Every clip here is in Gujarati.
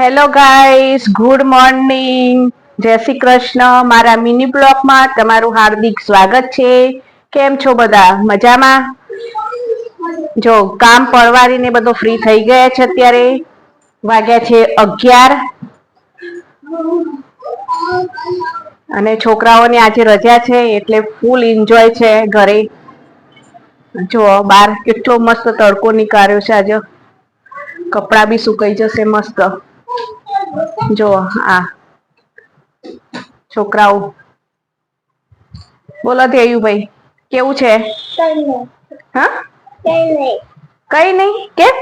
હેલો ગાઈસ ગુડ મોર્નિંગ જય શ્રી કૃષ્ણ. મારા મિની બ્લોગમાં તમારું હાર્દિક સ્વાગત છે. કેમ છો બધા? મજામાં? જો, કામ પરવારીને બધો ફ્રી થઈ ગયા છે અત્યારે. વાગ્યા છે અગિયાર. અને છોકરાઓની આજે રજા છે, એટલે ફૂલ એન્જોય છે ઘરે. જો બાર કેટલો મસ્ત તડકો નીકાળ્યો છે આજે. કપડાં બી સુકાઈ જશે મસ્ત. જો, આ છોકરાઓ. બોલો ભાઈ કેવું છે? કઈ નહીં. કેમ?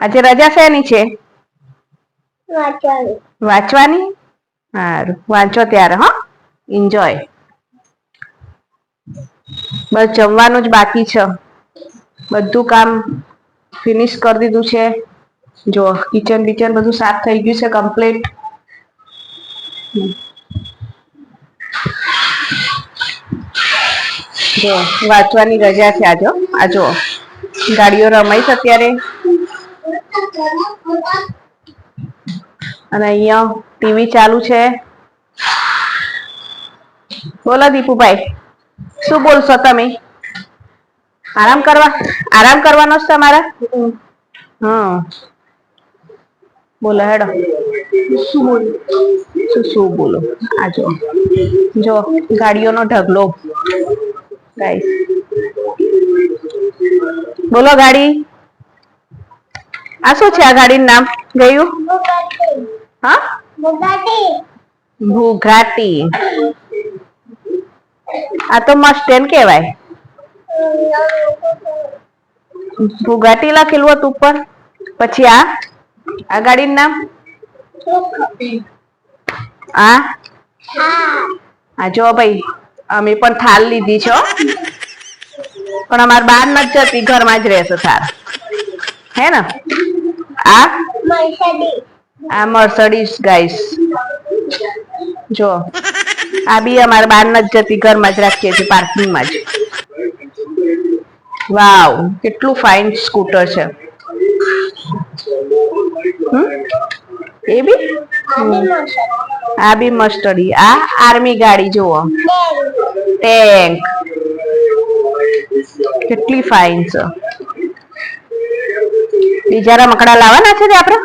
આજે રજા શેની છે? વાંચવાની. સારું, વાંચો ત્યારે, હા. એન્જોય બસ જમવાનું જ બાકી છે. બધું કામ ફિનિશ કરી દીધું છે. જો કિચન બિચન બધું સાફ થઈ ગયું છે કમ્પ્લીટ જો, વાંચવાની રજા છે આજો આજો ગાડીઓ રમાઈ છે અત્યારે. અને અહીંયા ટીવી ચાલુ છે. બોલો દીપુભાઈ, શું બોલશો તમે? આરામ કરવા, આરામ કરવાનો છે તમારે? હા બોલો હેડો. શું શું બોલો? આ જો. જો, ગાડીઓનો ઢગલો. ગાઈસ બોલો ગાડી. આ શું છે આ ગાડીનું નામ? ગયું? હા? ભૂઘાટી. આ તો મસ્ટેન કહેવાય. ભૂઘાટી લખેલું હતું ઉપર પછી આ? આ ગાડીનું નામ? આ હા, જો ભાઈ, અમે પણ થાલ લીધી છે પણ અમારે બહાર નથી જતી, ઘરમાં જ રહેશે થાર હે ને? આ? આ મર્સડીસ ગાઈસ જો. આ બી અમારે બહાર નથી જતી, ઘરમાં જ રાખીએ છીએ પાર્કિંગમાં જ. વાવ કેટલું ફાઇન સ્કૂટર છે? એ બી? આ બી મસ્ટડી આ આર્મી ગાડી, જુઓ. ટેન્ક કેટલી ફાઇન છે. બીજા રમકડા લાવવાના છે આપણે?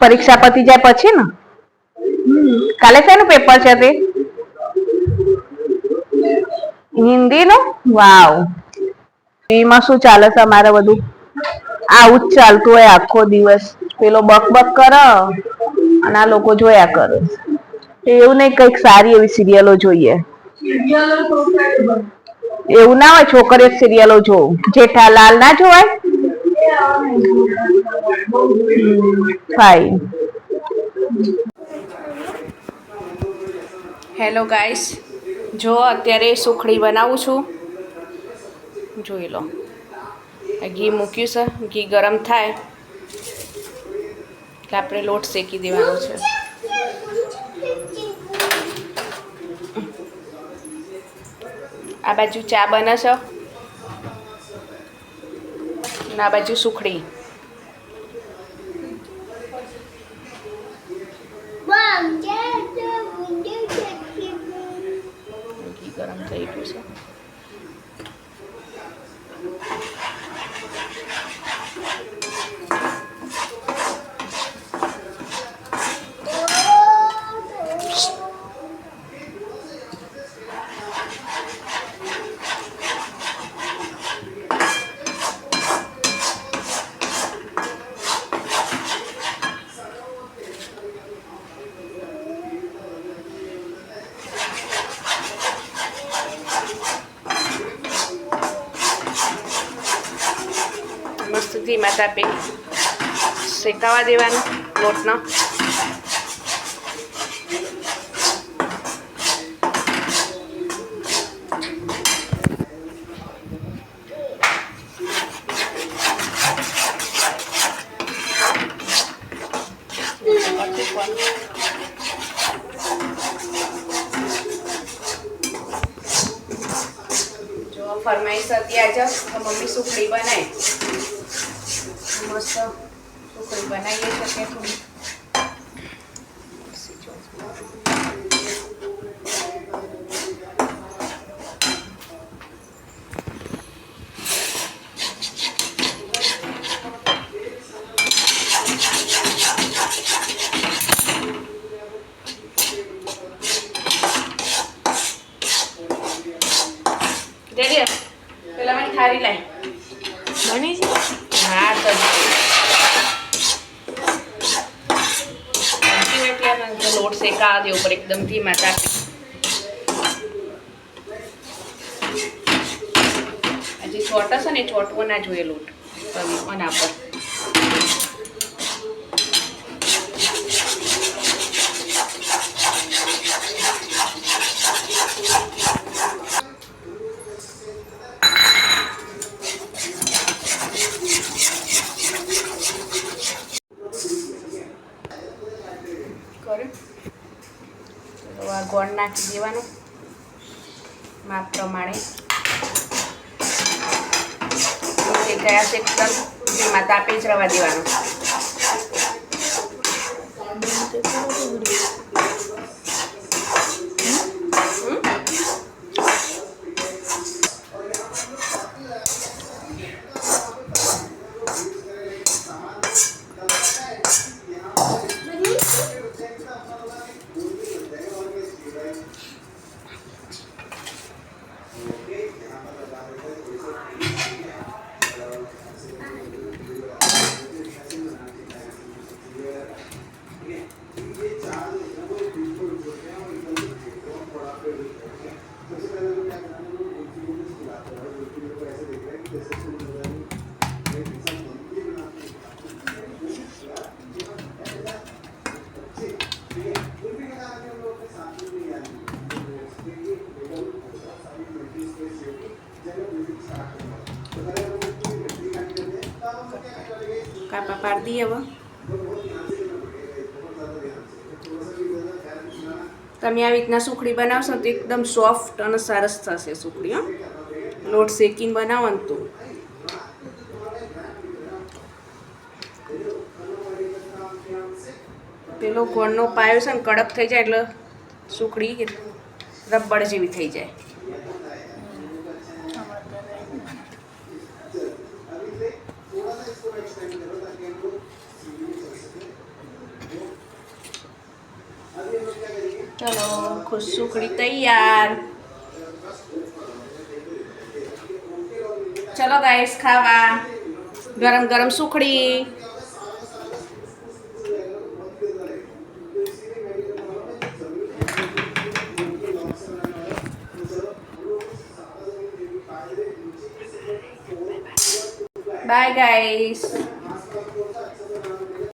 પરીક્ષા પતી જાય પછી ને? કાલે શેનું પેપર છે તે? હિન્દીનું? વાવ એમાં શું ચાલે છે અમારે બધું? આવું જ ચાલતું હોય આખો દિવસ. પેલો બક બક કરે અને આ લોકો જોયા કરે. એવું નહીં કંઈક સારી એવી સિરિયલો જોઈએ. એવું ના હોય છોકરીઓ સિરિયલો જોવું જેઠાલાલ ના જોવાય? ફાઈન હેલો ગાઈસ જો અત્યારે સુખડી બનાવું છું, જોઈ લો. ઘી મૂક્યું છે. ઘી ગરમ થાય એટલે આપણે લોટ શેકી દેવાનો છે. આ બાજુ ચા બને છે. અને આ બાજુ સુખડી. ઘી ગરમ થઈ ગયું છે. મસ્ત માતા તાપે શેકાવા દેવાનું લોટનો. ફરમાઈશ હતી આજે મમ્મી સુખડી બનાય મસ્ત સુખડી બનાવીએ છીએ થોડી જઈએ પેલા મને ખારી લાય. બની છે હા તો લોટ શેકા દે ઉપર એકદમ ધીમા તાપે આજે ચોટ હશે ને ચોટવો ના જોઈએ લોટ. આના પર કર્યું તો આ ગોળ નાખી દેવાનું. માપ પ્રમાણે. ગયા છે એકદમ ધીમા તાપે જ રવા દેવાનું. કાપા પાડી દઈએ તમે આવી રીતના સુખડી બનાવશો તો એકદમ સોફ્ટ અને સરસ થશે સુખડી હો લોટ શેકીને બનાવો ને તો પેલો ગોળનો પાયો છે ને કડક થઈ જાય એટલે સુખડી રબડ જેવી થઈ જાય ચલો ખુશ સુખડી તૈયાર ચલો ગાઈસ ખાવા ગરમ ગરમ સુખડી બાય ગાઈસ